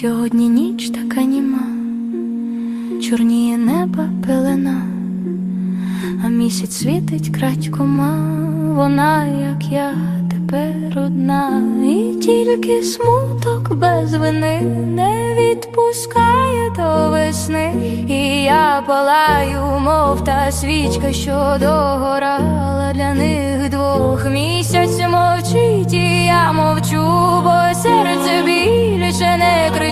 Сьогодні ніч така німа, чорніє неба пелена, а місяць світить крадькома, вона, як я, тепер одна, і тільки смуток без вини не відпускає до весни, і я палаю, мов та свічка, що догорала для них двох. Місяць мовчить, і я мовчу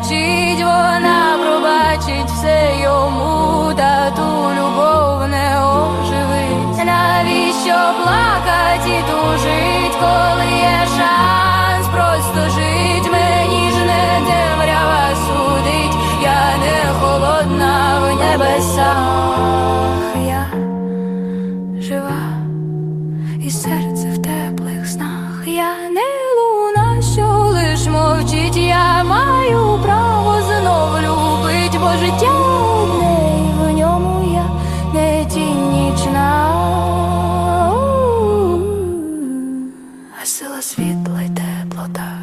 пробачить, вона пробачить все йому, та ту любов не оживить, Навіщо плакать і тужить, коли є шанс просто жить, мені ж не темрява судить, я не холодна в небесах. сила світла й теплота.